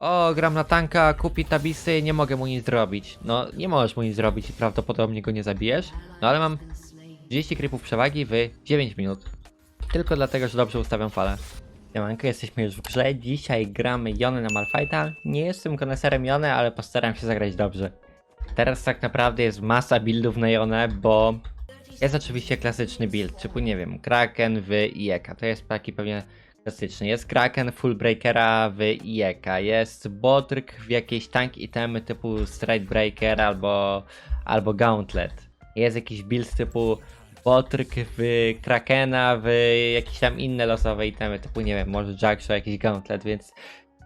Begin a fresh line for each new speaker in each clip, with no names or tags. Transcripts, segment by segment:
O, gram na tanka, kupi tabisy, nie mogę mu nic zrobić. No, nie możesz mu nic zrobić i prawdopodobnie go nie zabijesz. No ale mam 30 creepów przewagi w 9 minut. Tylko dlatego, że dobrze ustawiam falę. Siemanko, jesteśmy już w grze. Dzisiaj gramy Jony na Malfighta. Nie jestem koneserem Jony, ale postaram się zagrać dobrze. Teraz tak naprawdę jest masa buildów na Jonę, bo jest oczywiście klasyczny build, typu nie wiem, Kraken w IEK. To jest taki pewnie Jest Kraken Full Breakera w IEK. Jest Botrk w jakieś tank itemy typu Stride Breaker albo, albo Gauntlet. Jest jakiś build typu Botrk w Krakena w jakieś tam inne losowe itemy typu nie wiem, może Jackshaw, jakiś Gauntlet, więc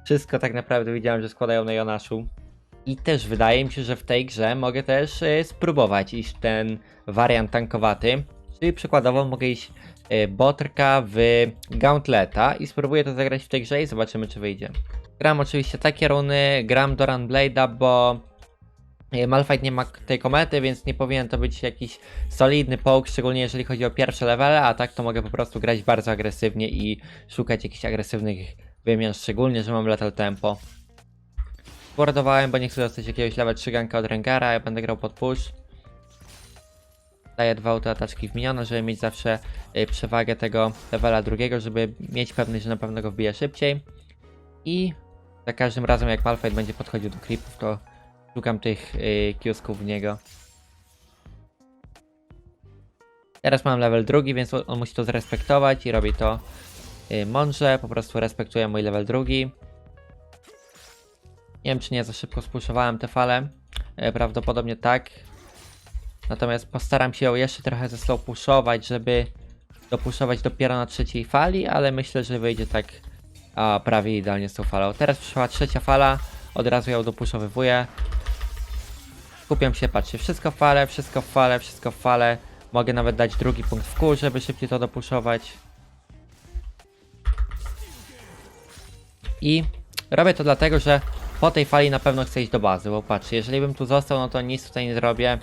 wszystko tak naprawdę widziałem, że składają na Jonaszu. I też wydaje mi się, że w tej grze mogę też y, spróbować iść ten wariant tankowaty. Czyli przykładowo mogę iść botrka w gauntleta i spróbuję to zagrać w tej grze i zobaczymy czy wyjdzie. Gram oczywiście takie runy, gram Doran Blade'a, bo y, Malphite nie ma tej komety, więc nie powinien to być jakiś solidny poke, szczególnie jeżeli chodzi o pierwsze levele, a tak to mogę po prostu grać bardzo agresywnie i szukać jakichś agresywnych wymian, szczególnie, że mam lethal tempo. Bordowałem, bo nie chcę dostać jakiegoś level 3 ganka od Rengara, ja będę grał pod push. Daję dwa autoataczki w miniona, żeby mieć zawsze y, przewagę tego levela drugiego, żeby mieć pewność, że na pewno go wbije szybciej. I za każdym razem jak Malphite będzie podchodził do creepów, to szukam tych y, kiosków w niego. Teraz mam level drugi, więc on musi to zrespektować i robi to y, mądrze, po prostu respektuje mój level drugi. Nie wiem, czy nie za szybko spuszowałem te fale. E, Prawdopodobnie tak. Natomiast postaram się ją jeszcze trochę ze slow pushować, żeby dopuszować dopiero na trzeciej fali, ale myślę, że wyjdzie tak a, prawie idealnie z tą falą. Teraz przyszła trzecia fala, od razu ją dopuszowywuję. Skupiam się, patrzcie, wszystko w fale, wszystko w fale, wszystko w fale. Mogę nawet dać drugi punkt w kół, żeby szybciej to dopuszować. I robię to dlatego, że po tej fali na pewno chcę iść do bazy, bo patrzcie, jeżeli bym tu został, no to nic tutaj nie zrobię.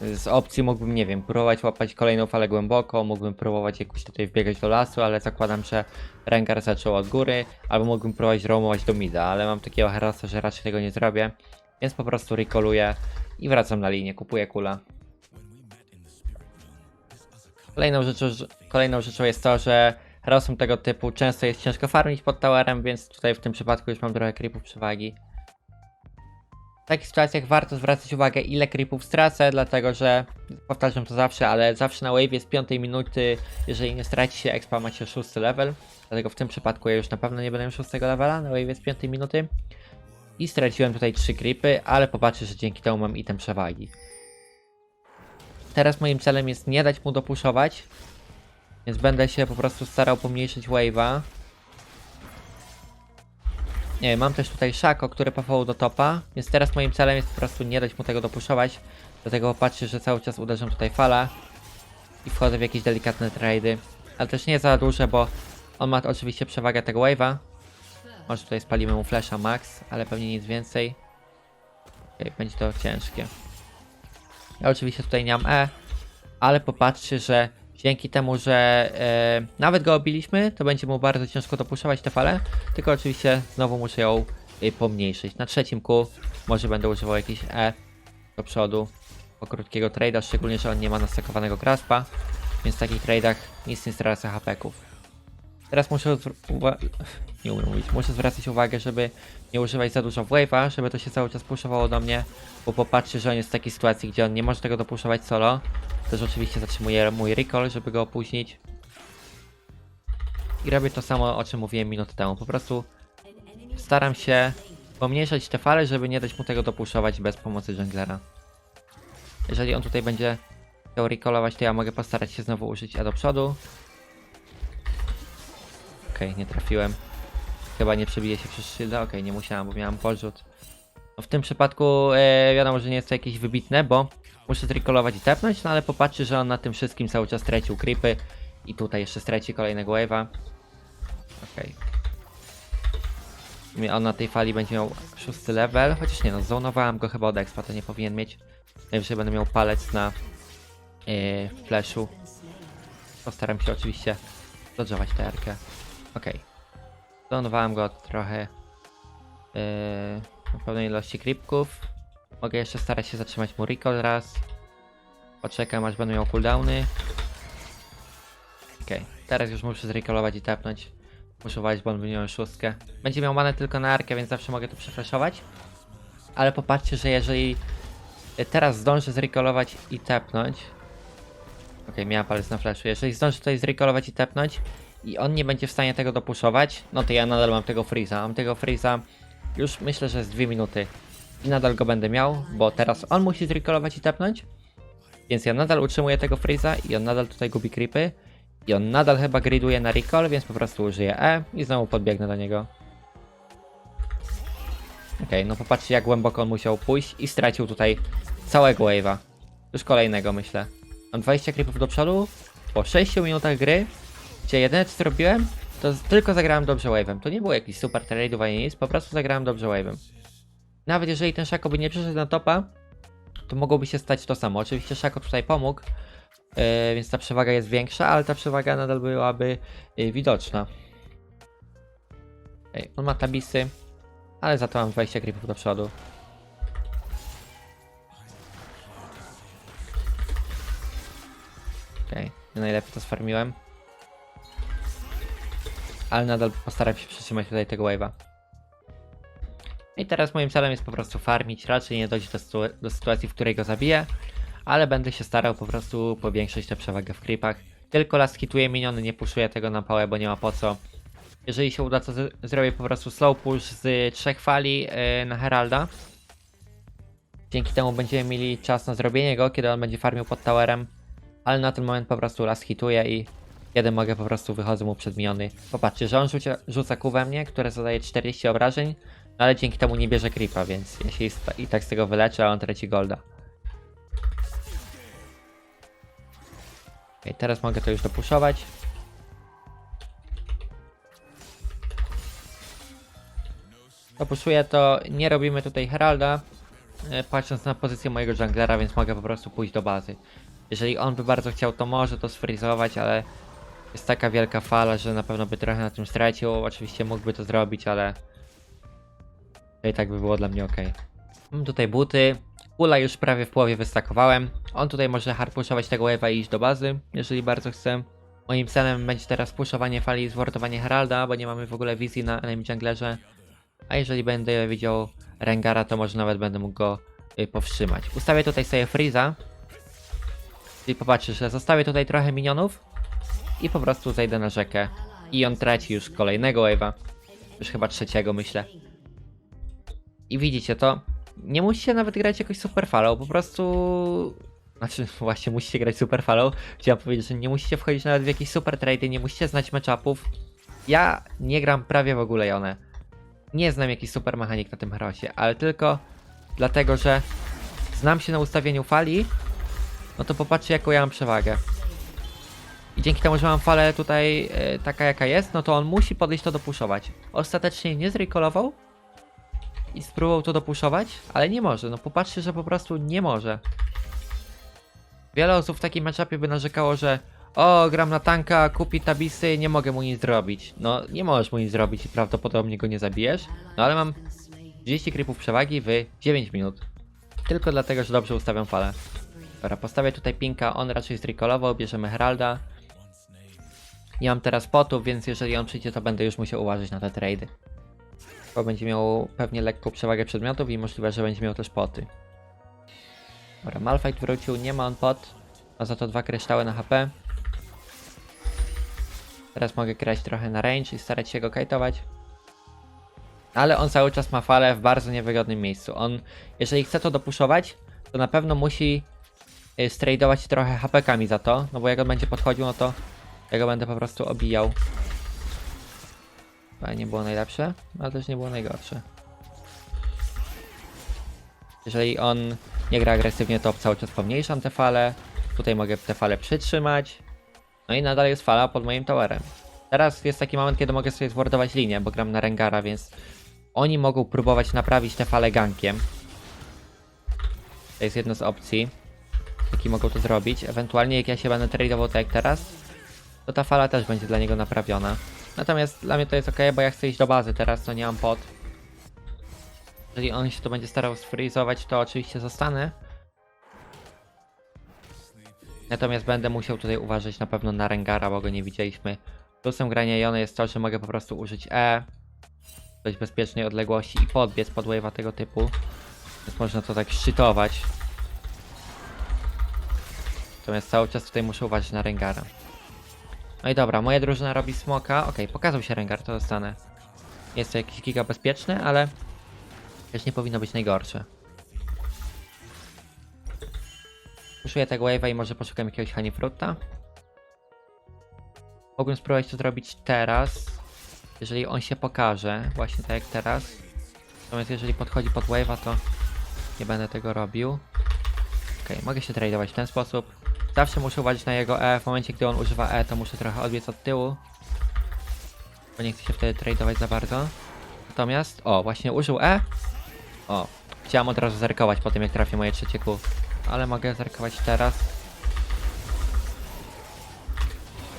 Z opcji mógłbym, nie wiem, próbować łapać kolejną falę głęboko, mógłbym próbować jakoś tutaj wbiegać do lasu, ale zakładam, że Rengar zaczął od góry, albo mógłbym próbować roamować do mida, ale mam takiego harasa, że raczej tego nie zrobię, więc po prostu recalluję i wracam na linię, kupuję kula. Kolejną rzeczą, kolejną rzeczą jest to, że Herosem tego typu często jest ciężko farmić pod towerem, więc tutaj w tym przypadku już mam trochę creepów przewagi. W takich sytuacjach warto zwracać uwagę ile creepów stracę, dlatego że powtarzam to zawsze, ale zawsze na wave z 5 minuty, jeżeli nie straci się expa macie 6 level. Dlatego w tym przypadku ja już na pewno nie będę miał 6 levela na wave z 5 minuty. I straciłem tutaj 3 creepy, ale popatrzę, że dzięki temu mam item przewagi. Teraz moim celem jest nie dać mu dopuszować, więc będę się po prostu starał pomniejszyć wave'a. Nie mam też tutaj Shako, który pafował do topa, więc teraz moim celem jest po prostu nie dać mu tego dopuszować. Dlatego patrzę, że cały czas uderzam tutaj fala i wchodzę w jakieś delikatne trady. Ale też nie za duże, bo on ma oczywiście przewagę tego wave'a. Może tutaj spalimy mu flasha max, ale pewnie nic więcej. Okej, będzie to ciężkie. Ja oczywiście tutaj nie mam E, ale popatrzcie, że dzięki temu, że e, nawet go obiliśmy, to będzie mu bardzo ciężko dopuszować te fale, tylko oczywiście znowu muszę ją e, pomniejszyć. Na trzecim kół może będę używał jakiś E do przodu po krótkiego trade'a, szczególnie, że on nie ma nastakowanego graspa, więc w takich trade'ach nic nie stracę HP-ków. Teraz muszę nie umiem mówić, muszę zwracać uwagę, żeby nie używać za dużo wave'a, żeby to się cały czas puszowało do mnie, bo popatrzcie, że on jest w takiej sytuacji, gdzie on nie może tego dopuszować solo. Też oczywiście zatrzymuję mój recall, żeby go opóźnić. I robię to samo, o czym mówiłem minutę temu. Po prostu staram się pomniejszać te fale, żeby nie dać mu tego dopuszować bez pomocy junglera. Jeżeli on tutaj będzie chciał recallować, to ja mogę postarać się znowu użyć E do przodu. Okej, nie trafiłem. Chyba nie przebije się przez shielda. Okej, nie musiałem, bo miałem podrzut. No w tym przypadku e, wiadomo, że nie jest to jakieś wybitne, bo muszę zrecallować i tepnąć, no ale popatrzcie, że on na tym wszystkim cały czas tracił creepy i tutaj jeszcze straci kolejnego wave'a. Okej. Okay. On na tej fali będzie miał szósty level, chociaż nie no, zonowałem go chyba od expa, to nie powinien mieć. Najwyżej będę miał palec na e, flashu. Postaram się oczywiście dodżować tę. Okej. Okay. Zonowałem go trochę. na pełnej ilości creepków. Mogę jeszcze starać się zatrzymać mu recall raz. Poczekam aż będą miał cooldowny. Okej, teraz już muszę zrecallować i tapnąć. Muszę uważać, bo on miał szóstkę. Będzie miał manę tylko na arkę, więc zawsze mogę to przefreshować. Ale popatrzcie, że jeżeli y, teraz zdążę zrecallować i tapnąć. Okej, miałem palec na flashu. Jeżeli zdążę tutaj zrecallować i tapnąć i on nie będzie w stanie tego dopuszować, no to ja nadal mam tego freeza. Mam tego freeza już myślę, że z 2 minuty. I nadal go będę miał, bo teraz on musi zrecallować i tapnąć. Więc ja nadal utrzymuję tego freeza i on nadal tutaj gubi creepy. I on nadal chyba griduje na recall, więc po prostu użyję E i znowu podbiegnę do niego. Okej, no popatrzcie jak głęboko on musiał pójść i stracił tutaj całego wave'a. Już kolejnego myślę. Mam 20 creepów do przodu. Po 6 minutach gry, gdzie jedyne co zrobiłem, to tylko zagrałem dobrze wave'em. To nie było jakiś super trade'ów ani nic, po prostu zagrałem dobrze wave'em. Nawet jeżeli ten Szako by nie przyszedł na topa, to mogłoby się stać to samo. Oczywiście Szako tutaj pomógł, yy, więc ta przewaga jest większa, ale ta przewaga nadal byłaby yy, widoczna. Ej, on ma tabisy, ale za to mam 20 creepów do przodu. Okej, nie najlepiej to sfarmiłem. Ale nadal postaram się przytrzymać tutaj tego wave'a. I teraz moim celem jest po prostu farmić, raczej nie dojść do, do sytuacji, w której go zabiję, ale będę się starał po prostu powiększyć tę przewagę w creepach. Tylko last hituję miniony, nie puszuję tego na pałę, bo nie ma po co. Jeżeli się uda, to zrobię po prostu slow push z trzech fali yy, na Heralda. Dzięki temu będziemy mieli czas na zrobienie go, kiedy on będzie farmił pod towerem. Ale na ten moment po prostu last hituję i kiedy mogę po prostu wychodzę mu przed miniony. Popatrzcie, że on rzuca kół we mnie, które zadaje 40 obrażeń, no ale dzięki temu nie bierze creepa, więc ja się i, tak z tego wyleczę, a on traci golda. Okay, teraz mogę to już dopuszować. Dopuszuję to, nie robimy tutaj Heralda, e, patrząc na pozycję mojego junglera, więc mogę po prostu pójść do bazy. Jeżeli on by bardzo chciał, to może to sfrizować, ale jest taka wielka fala, że na pewno by trochę na tym stracił. Oczywiście mógłby to zrobić, ale i tak by było dla mnie ok. Mam tutaj buty. Ula już prawie w połowie wystakowałem. On tutaj może hardpuszować tego wave'a i iść do bazy, jeżeli bardzo chce. Moim celem będzie teraz puszowanie fali i zwortowanie Heralda, bo nie mamy w ogóle wizji na enemy junglerze. A jeżeli będę widział Rengara, to może nawet będę mógł go y, powstrzymać. Ustawię tutaj sobie Freeza. Czyli popatrzysz, że zostawię tutaj trochę minionów i po prostu zejdę na rzekę. I on traci już kolejnego wave'a. Już chyba trzeciego myślę. I widzicie to. Nie musicie nawet grać jakoś super falą, po prostu. Znaczy, właśnie musicie grać super falą. Chciałem powiedzieć, że nie musicie wchodzić nawet w jakieś super trady, nie musicie znać matchupów. Ja nie gram prawie w ogóle Jone. Nie znam jakichś super mechanik na tym herosie, ale tylko dlatego, że znam się na ustawieniu fali, no to popatrzcie jaką ja mam przewagę. I dzięki temu, że mam falę tutaj e, taka jaka jest, no to on musi podejść to dopuszować. Ostatecznie nie zrecolował i spróbował to dopuszować, ale nie może. No popatrzcie, że po prostu nie może. Wiele osób w takim matchupie by narzekało, że o, gram na tanka, kupi tabisy, nie mogę mu nic zrobić. No, nie możesz mu nic zrobić i prawdopodobnie go nie zabijesz. No ale mam 30 creepów przewagi w 9 minut. Tylko dlatego, że dobrze ustawiam falę. Dobra, postawię tutaj pinka, on raczej zrecolował, bierzemy Heralda. Nie mam teraz potów, więc jeżeli on przyjdzie, to będę już musiał uważać na te trady. Bo będzie miał pewnie lekką przewagę przedmiotów i możliwe, że będzie miał też poty. Dobra, Malfight wrócił, nie ma on pot. Ma za to dwa kryształy na HP. Teraz mogę grać trochę na range i starać się go kajtować. Ale on cały czas ma falę w bardzo niewygodnym miejscu. On, jeżeli chce to dopuszować, to na pewno musi y, stradować trochę HP-kami za to, no bo jak on będzie podchodził, no to ja go będę po prostu obijał. To nie było najlepsze, ale też nie było najgorsze. Jeżeli on nie gra agresywnie, to cały czas pomniejszam te fale. Tutaj mogę te fale przytrzymać. No i nadal jest fala pod moim towerem. Teraz jest taki moment, kiedy mogę sobie zwordować linię, bo gram na Rengara, więc oni mogą próbować naprawić te fale gankiem. To jest jedna z opcji, jaki mogą to zrobić. Ewentualnie jak ja się będę tradował tak jak teraz, to ta fala też będzie dla niego naprawiona. Natomiast dla mnie to jest ok, bo ja chcę iść do bazy teraz, to nie mam pot. Jeżeli on się to będzie starał sfrizować, to oczywiście zostanę. Natomiast będę musiał tutaj uważać na pewno na Rengara, bo go nie widzieliśmy. Plusem grania Jony jest to, że mogę po prostu użyć E w dość bezpiecznej odległości i podbiec pod wave'a tego typu. Więc można to tak szczytować. Natomiast cały czas tutaj muszę uważać na Rengara. No i dobra, moja drużyna robi smoka. Okej, pokazał się Rengar, to dostanę. Jest to jakiś giga bezpieczny, ale też nie powinno być najgorsze. Puszuję tego wave'a i może poszukam jakiegoś honeyfruta. Mogłem spróbować to zrobić teraz, jeżeli on się pokaże, właśnie tak jak teraz. Natomiast jeżeli podchodzi pod wave'a, to nie będę tego robił. Okej, mogę się tradeować w ten sposób. Zawsze muszę uważać na jego E. W momencie, gdy on używa E, to muszę trochę odbiec od tyłu. Bo nie chcę się wtedy tradeować za bardzo. Natomiast, o, właśnie użył E. O, chciałem od razu zerkować po tym, jak trafię moje trzecie Q. Ale mogę zerkować teraz.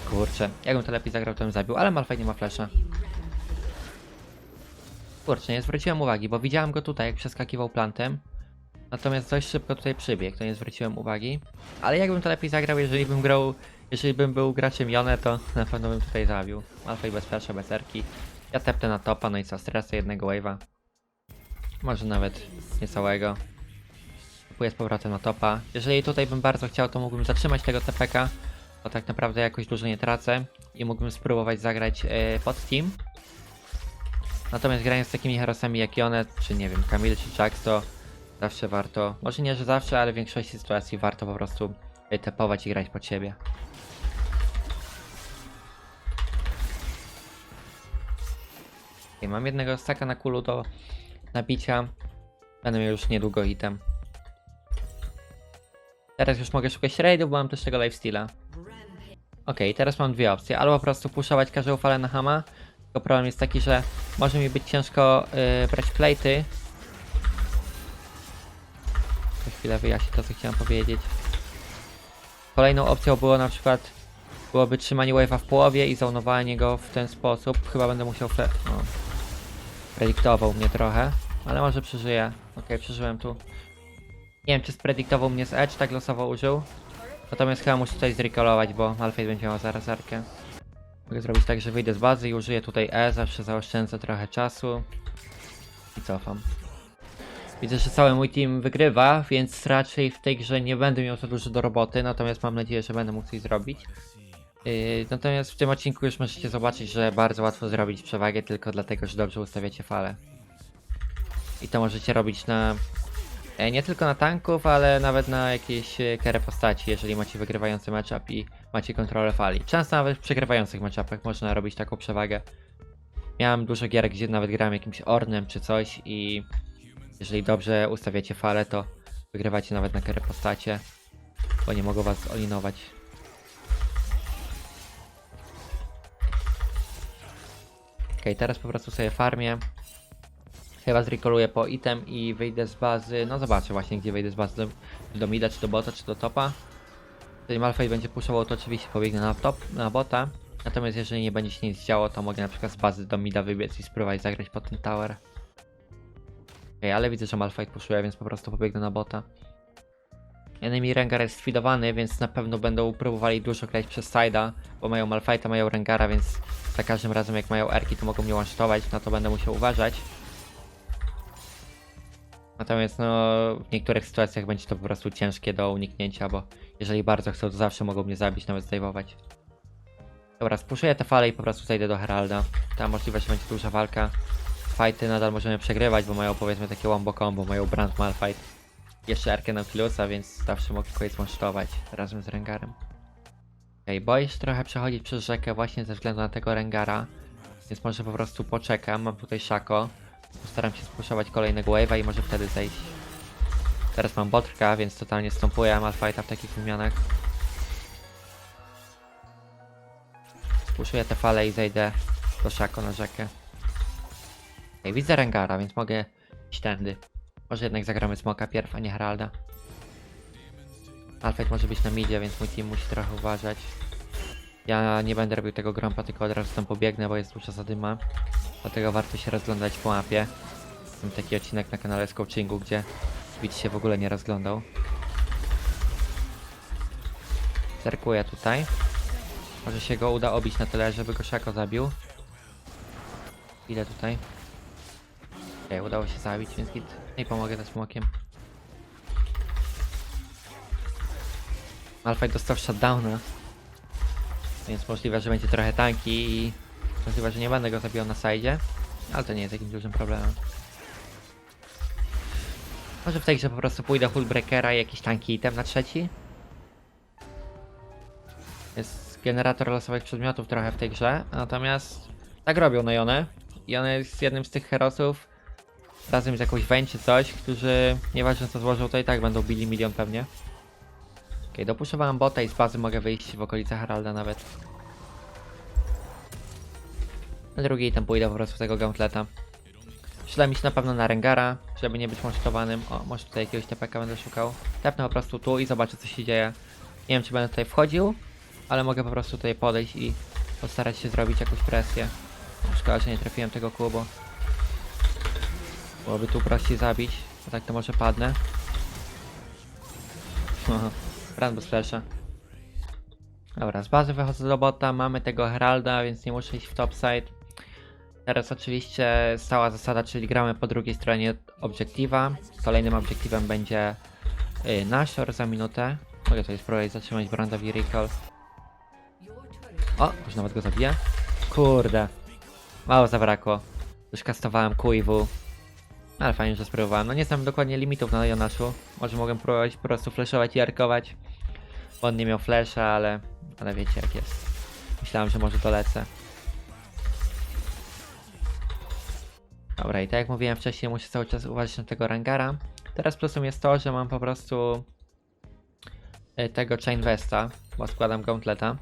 Kurczę, jakbym to lepiej zagrał, to bym zabił, ale Malphite nie ma flasha. Kurczę, nie zwróciłem uwagi, bo widziałem go tutaj, jak przeskakiwał plantem. Natomiast dość szybko tutaj przybiegł, to nie zwróciłem uwagi. Ale jakbym to lepiej zagrał, jeżeli bym grał, jeżeli bym był graczem Jone, to na pewno bym tutaj zabił. Malphite bez flasha, bez erki. Ja tepnę na topa, no i co, stresę jednego wave'a. Może nawet nie całego. Kupuję z powrotem na topa. Jeżeli tutaj bym bardzo chciał, to mógłbym zatrzymać tego TPK, bo tak naprawdę jakoś dużo nie tracę i mógłbym spróbować zagrać e, pod team. Natomiast grając z takimi herosami jak Jonet, czy nie wiem, Kamil czy Jax, to zawsze warto, może nie, że zawsze, ale w większości sytuacji warto po prostu e, tepować i grać pod siebie. Okay, mam jednego staka na kulu do nabicia. Będę miał już niedługo item. Teraz już mogę szukać raidów, bo mam też tego lifesteala. Okej, teraz mam dwie opcje. Albo po prostu puszować każdą falę na hama. Tylko problem jest taki, że może mi być ciężko yy, brać plate'y. Za chwilę wyjaśnię to, co chciałem powiedzieć. Kolejną opcją było na przykład byłoby trzymanie wave'a w połowie i zaunowanie go w ten sposób. Chyba będę musiał fle... O. Predyktował mnie trochę, ale może przeżyję. Okej, przeżyłem tu. Nie wiem, czy spredyktował mnie z Edge, tak losowo użył. Natomiast chyba muszę tutaj zrecallować, bo Malphite będzie miał zaraz arkę. Mogę zrobić tak, że wyjdę z bazy i użyję tutaj E, zawsze zaoszczędzę trochę czasu. I cofam. Widzę, że cały mój team wygrywa, więc raczej w tej grze nie będę miał za dużo do roboty, natomiast mam nadzieję, że będę mógł coś zrobić. Yy, natomiast w tym odcinku już możecie zobaczyć, że bardzo łatwo zrobić przewagę tylko dlatego, że dobrze ustawiacie fale. I to możecie robić na E, Nie tylko na tanków, ale nawet na jakieś e, kere postaci, jeżeli macie wygrywający matchup i macie kontrolę fali. Często nawet w przegrywających matchupach można robić taką przewagę. Miałem dużo gier, gdzie nawet grałem jakimś Ornem czy coś i jeżeli dobrze ustawiacie falę, to wygrywacie nawet na kere postacie, bo nie mogą was olinować. Okej, teraz po prostu sobie farmię. Chyba zrekoluję po item i wyjdę z bazy. No zobaczę właśnie gdzie wyjdę z bazy. Do, do mida, czy do bota, czy do topa. Jeżeli Malphite będzie puszował, to oczywiście pobiegnę na top, na bota. Natomiast jeżeli nie będzie się nic działo, to mogę na przykład z bazy do mida wybiec i spróbować zagrać pod ten tower. Okej, ale widzę, że Malphite puszuje, więc po prostu pobiegnę na bota. Enemy Rengar jest sfidowany, więc na pewno będą próbowali dużo grać przez side'a, bo mają Malphite'a, mają Rengara, więc za każdym razem jak mają erki, to mogą mnie one na to będę musiał uważać. Natomiast no, w niektórych sytuacjach będzie to po prostu ciężkie do uniknięcia, bo jeżeli bardzo chcą, to zawsze mogą mnie zabić, nawet zdejmować. Dobra, spuszuję te fale i po prostu zejdę do Heralda. Tam możliwe, że będzie duża walka. Fighty nadal możemy przegrywać, bo mają powiedzmy takie wombo combo, mają Brand Malfight. Jeszcze Arkę Nautilusa, więc zawsze mogę kogoś zmonsztować razem z Rengarem. Okej, boję się trochę przechodzić przez rzekę właśnie ze względu na tego Rengara. Więc może po prostu poczekam, mam tutaj Shako. Postaram się spuszować kolejnego wave'a i może wtedy zejść. Teraz mam botrka, więc totalnie stąpuję Malfighta w takich wymianach. Spuszuję te fale i zejdę do Shako na rzekę. Ej, widzę Rengara, więc mogę iść tędy. Może jednak zagramy Smoka pierw, a nie Heralda. Malfight może być na midzie, więc mój team musi trochę uważać. Ja nie będę robił tego grompa, tylko od razu tam pobiegnę, bo jest duża zadyma. Dlatego warto się rozglądać po mapie. Mam taki odcinek na kanale z coachingu, gdzie widz się w ogóle nie rozglądał. Zerkuję tutaj. Może się go uda obić na tyle, żeby go Szako zabił. Ile tutaj? Okej, udało się zabić, więc git. I pomogę ze smokiem. Malfight dostał shutdowna. Więc możliwe, że będzie trochę tanki i możliwe, że nie będę go zabijał na sajdzie. Ale to nie jest jakimś dużym problemem. Może w tej grze po prostu pójdę Hullbreakera i jakiś tanki item na trzeci? Jest generator losowych przedmiotów trochę w tej grze, natomiast tak robią Najone. I on jest jednym z tych herosów razem z jakąś Vayne czy coś, którzy nieważne co złożą, to i tak będą bili milion pewnie. Okej, dopuszczowałem bota i z bazy mogę wyjść w okolice Heralda nawet. Na drugi item pójdę po prostu tego gauntleta. Przyda mi się na pewno na Rengara, żeby nie być monstowanym. O, może tutaj jakiegoś TPK będę szukał. Tepnę po prostu tu i zobaczę co się dzieje. Nie wiem czy będę tutaj wchodził, ale mogę po prostu tutaj podejść i postarać się zrobić jakąś presję. Szkoda, że nie trafiłem tego kubu. Byłoby tu prościej zabić, a tak to może padnę. Run bez flasha. Dobra, z bazy wychodzę do bota, mamy tego Heralda, więc nie muszę iść w topside. Teraz oczywiście stała zasada, czyli gramy po drugiej stronie obiektywa. Kolejnym obiektywem będzie yy, za minutę. Mogę tutaj spróbować zatrzymać Brandowi recall. O, już nawet go zabiję. Kurde. Mało zabrakło. Już kastowałem QIW. Ale fajnie, że spróbowałem. No nie znam dokładnie limitów na Jonaszu. Może mogę próbować po prostu flashować i arkować. Bo on nie miał flasha, ale... Ale wiecie jak jest. Myślałem, że może dolecę. Dobra, i tak jak mówiłem wcześniej, muszę cały czas uważać na tego Rangara. Teraz plusem jest to, że mam po prostu y, tego Chain Vesta, bo składam Gauntleta.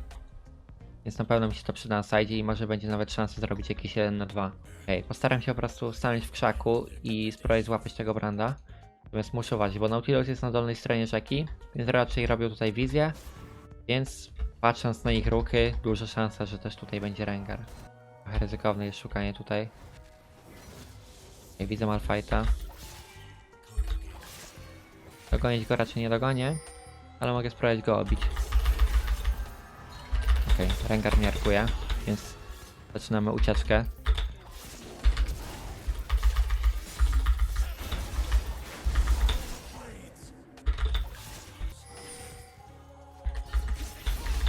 Więc na pewno mi się to przyda na side i może będzie nawet szansa zrobić jakieś 1 na 2. Okej, postaram się po prostu stanąć w krzaku i spróbować złapać tego branda. Natomiast muszę uważać, bo Nautilus jest na dolnej stronie rzeki, więc raczej robią tutaj wizję. Więc patrząc na ich ruchy, duża szansa, że też tutaj będzie Rengar. Trochę ryzykowne jest szukanie tutaj. Nie widzę Malfighta. Dogonić go raczej nie dogonię, ale mogę spróbować go obić. Okej, Rengar mnie arkuje, więc zaczynamy ucieczkę.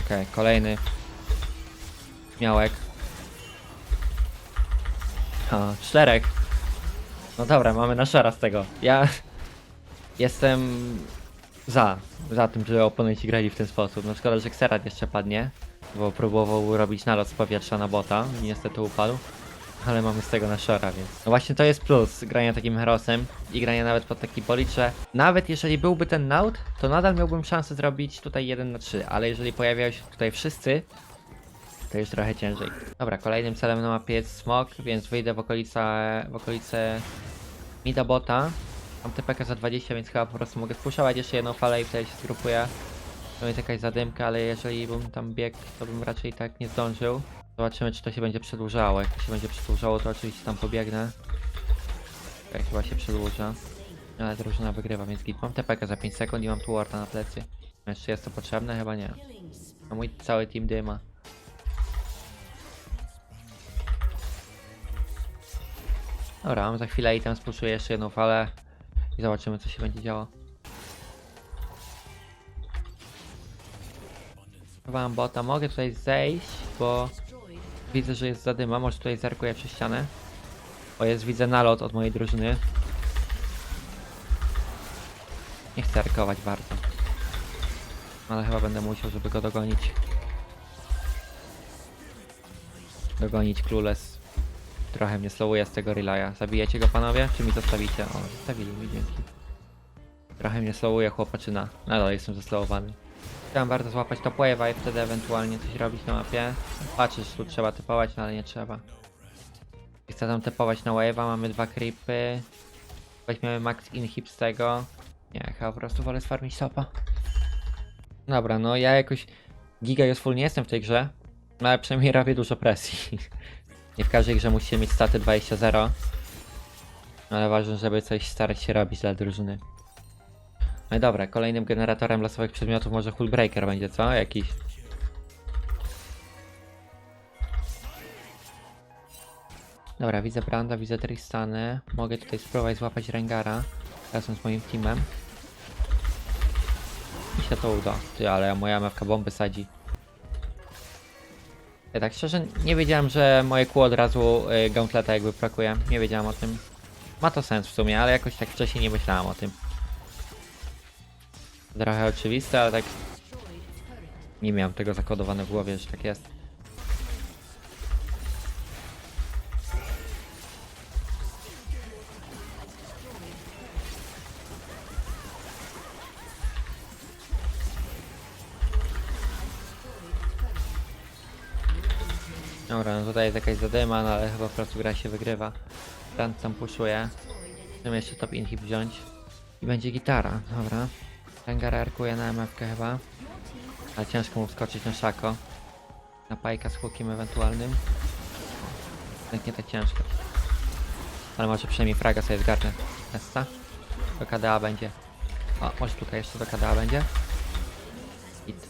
Okej, kolejny miałek. O, czterech. No dobra, mamy naszara z tego. Ja jestem za, za tym, że oponenci grali w ten sposób. No szkoda, że Xerath jeszcze padnie, bo próbował robić nalot z powietrza na bota i niestety upadł. Ale mamy z tego naszara, więc... No właśnie to jest plus grania takim herosem i grania nawet pod taki policz, że nawet jeżeli byłby ten naut, to nadal miałbym szansę zrobić tutaj 1 na 3, ale jeżeli pojawiają się tutaj wszyscy, to już trochę ciężej. Dobra, kolejnym celem na mapie jest smok, więc wyjdę w okolice, w okolice mida bota. Mam TPK za 20, więc chyba po prostu mogę spuszować jeszcze jedną falę i wtedy się zgrupuję. To jest jakaś zadymka, ale jeżeli bym tam biegł, to bym raczej tak nie zdążył. Zobaczymy, czy to się będzie przedłużało. Jak to się będzie przedłużało, to oczywiście tam pobiegnę. Tak, chyba się przedłuża. Ale drużyna wygrywa, więc git. Mam TPK za 5 sekund i mam tu warta na plecy. Jeszcze jest to potrzebne? Chyba nie. A mój cały team dyma. Dobra, mam za chwilę i tam spuszuję jeszcze jedną falę i zobaczymy co się będzie działo. Próbowałem bota, mogę tutaj zejść, bo widzę, że jest zadyma, może tutaj zerkuję przez ścianę. O jest, widzę nalot od mojej drużyny. Nie chcę arkować bardzo. Ale chyba będę musiał, żeby go dogonić. Dogonić Clueless. Trochę mnie slowuje z tego relaya. Zabijecie go panowie? Czy mi zostawicie? O, zostawili mi dzięki. Trochę mnie slowuje chłopaczyna. Nadal jestem zeslowowany. Chciałem bardzo złapać top wave'a i wtedy ewentualnie coś robić na mapie. Patrzę, że tu trzeba typować, no ale nie trzeba. Chcę tam typować na wave'a, mamy dwa creepy. Weźmiemy max inhib z tego. Nie, chyba po prostu wolę sfarmić topa. Dobra, no ja jakoś giga useful nie jestem w tej grze, no ale przynajmniej robię dużo presji. Nie w każdej grze musicie mieć staty 20-0. Ale ważne, żeby coś starać się robić dla drużyny. No dobra, kolejnym generatorem losowych przedmiotów może Hullbreaker będzie, co? Jakiś. Dobra, widzę Branda, widzę Tristany. Mogę tutaj spróbować złapać Rengara razem z moim teamem. I się to uda. Ty, ale moja mewka bomby sadzi. Ja tak szczerze nie wiedziałem, że moje kół od razu y, gauntleta jakby brakuje. Nie wiedziałem o tym. Ma to sens w sumie, ale jakoś tak wcześniej nie myślałem o tym. Trochę oczywiste, ale tak nie miałem tego zakodowane w głowie, że tak jest. Dobra, no tutaj jest jakaś zadyma, no ale chyba po prostu gra się wygrywa. Brand tam puszuje. Chcemy jeszcze top inhib wziąć. I będzie gitara, dobra. Rengara arkuje na MFK chyba. Ale ciężko mu wskoczyć na szako. Na pajka z hukiem ewentualnym. Tak nie tak ciężko. Ale może przynajmniej fraga sobie zgarnę. Nessa. Do KDA będzie. O, może tutaj jeszcze do KDA będzie. Hit.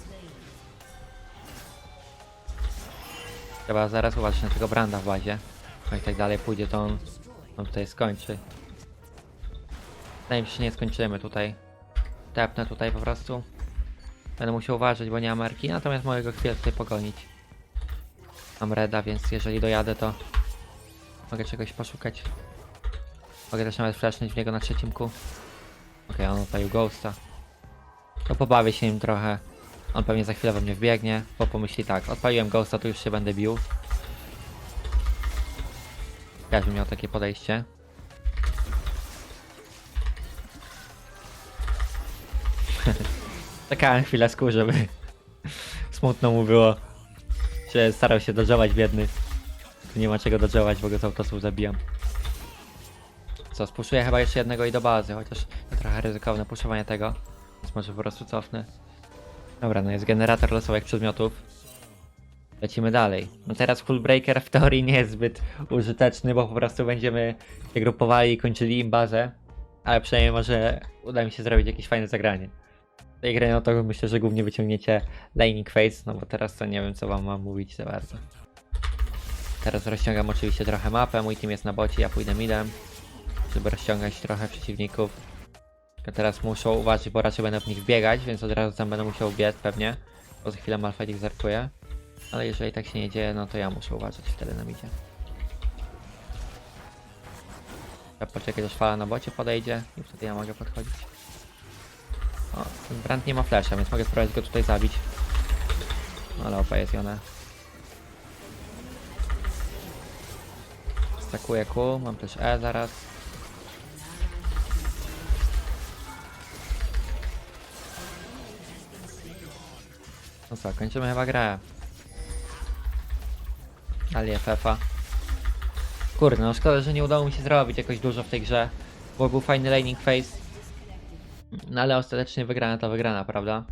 Trzeba zaraz uważać na tego Branda w bazie. Jak tak dalej pójdzie, to on, on tutaj skończy. Wydaje mi się, że nie skończymy tutaj. Tepnę tutaj po prostu. Będę musiał uważać, bo nie mam marki, natomiast mogę go chwilę tutaj pogonić. Mam reda, więc jeżeli dojadę, to mogę czegoś poszukać. Mogę też nawet flashnąć w niego na trzecim ku. Okej, on odpalił ghosta. To pobawię się nim trochę. On pewnie za chwilę we mnie wbiegnie, bo pomyśli tak, odpaliłem ghosta, to już się będę bił. Każdy miał takie podejście. Czekałem chwilę kół, żeby smutno mu było, że starał się dodżować biedny. Tu nie ma czego dodżować, bo go z autosów zabijam. Co, spuszuję chyba jeszcze jednego i do bazy, chociaż trochę ryzykowne puszowanie tego. Więc może po prostu cofnę. Dobra, no jest generator losowych przedmiotów. Lecimy dalej. No teraz full breaker w teorii nie jest zbyt użyteczny, bo po prostu będziemy się grupowali i kończyli im bazę. Ale przynajmniej może uda mi się zrobić jakieś fajne zagranie. Tej grze no to myślę, że głównie wyciągniecie laning face, no bo teraz to nie wiem co wam mam mówić za bardzo. Teraz rozciągam oczywiście trochę mapę, mój team jest na bocie, ja pójdę midem, żeby rozciągać trochę przeciwników. Tylko teraz muszą uważać, bo raczej będę w nich biegać, więc od razu tam będę musiał biec pewnie, bo za chwilę Malfight ich zarkuje. Ale jeżeli tak się nie dzieje, no to ja muszę uważać wtedy na midzie. Trzeba poczekać aż fala na bocie podejdzie i wtedy ja mogę podchodzić. O, Brand nie ma flasha, więc mogę spróbować go tutaj zabić. Ale opa jest Jone. Stakuję Q, mam też E zaraz. No co, kończymy chyba grę. Ali FF-a. Kurde, no szkoda, że nie udało mi się zrobić jakoś dużo w tej grze, bo był fajny laning phase. No ale ostatecznie wygrana to wygrana, prawda?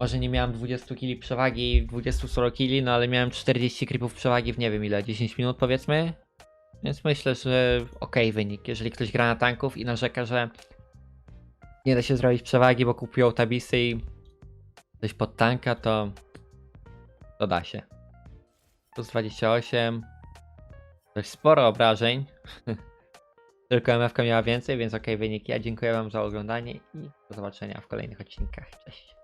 Może nie miałem 20 kili przewagi, 20 solo kili, no ale miałem 40 creepów przewagi w nie wiem ile, 10 minut powiedzmy? Więc myślę, że okej wynik. Jeżeli ktoś gra na tanków i narzeka, że nie da się zrobić przewagi, bo kupił tabisy i coś pod tanka, to to da się. Plus 28. Dość sporo obrażeń. Tylko MFK miała więcej, więc ok, wyniki. Ja dziękuję Wam za oglądanie i do zobaczenia w kolejnych odcinkach. Cześć.